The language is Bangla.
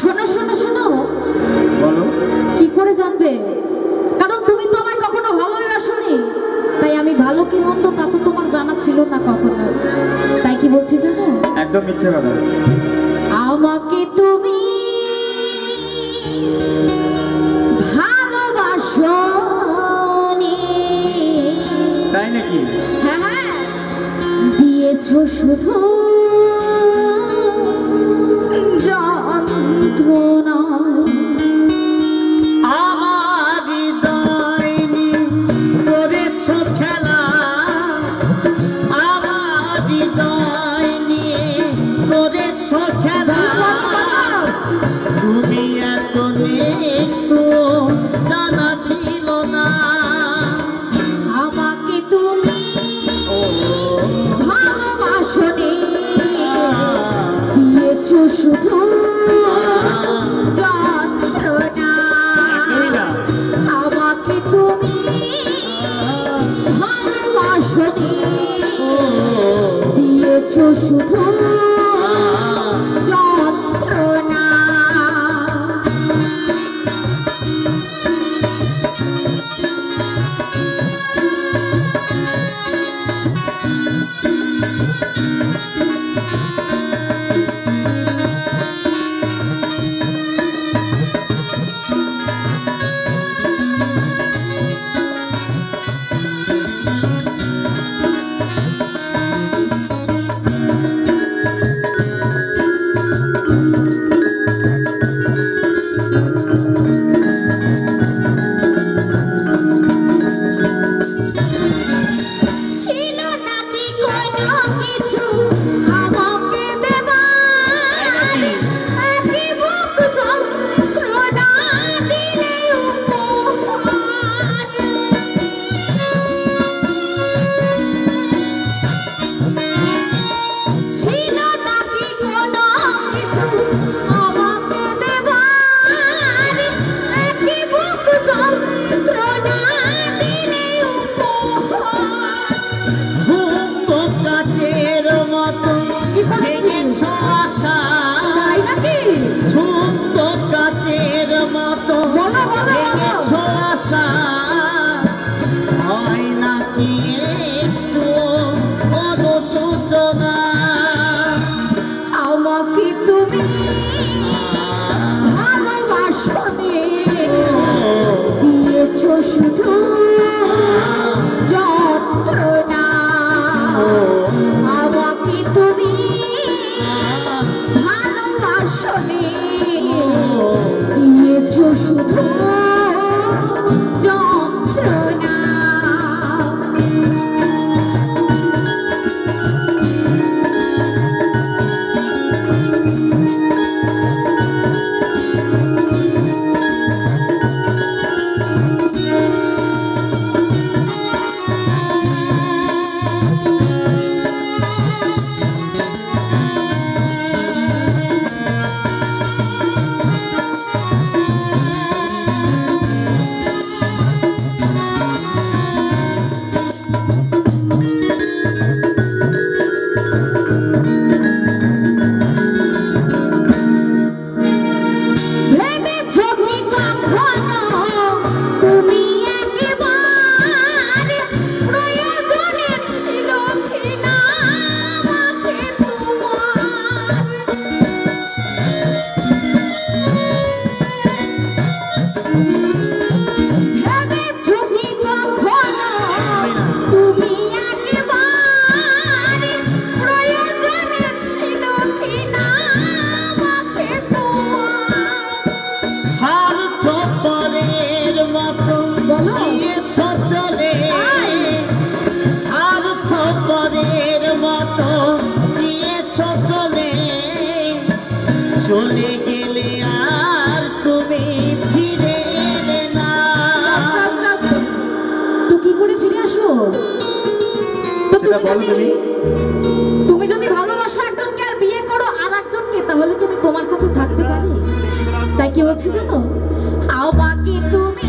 শোনো শোনো শোনো। বলো। কি করে জানবে? কারণ তুমি তো আমায় কখনো ভালোই আসনি। তাই আমি ভালো কি মন্দ তা তো তোমার জানা ছিল না কখনো। তাই কি বলছি জানো? একদম মিথ্যে কথা। আমাকে তুমি ভালোবাসো তাই নাকি? হ্যাঁ হ্যাঁ। দিয়েছ শুধু হৃদয় নিয়ে করেছ খেলা ধূপ কাচের মতো ভেঙেছো আশা হয় নাকি একটু অনুসূচনা আমাকে তুমি সেটা বলো তুমি। তুমি যদি ভালোবাসো একজনকে আর বিয়ে করো আর একজনকে তাহলে আমি তোমার কাছে থাকতে পারি? তাই কি বলছি জানো? আমাকে তুমি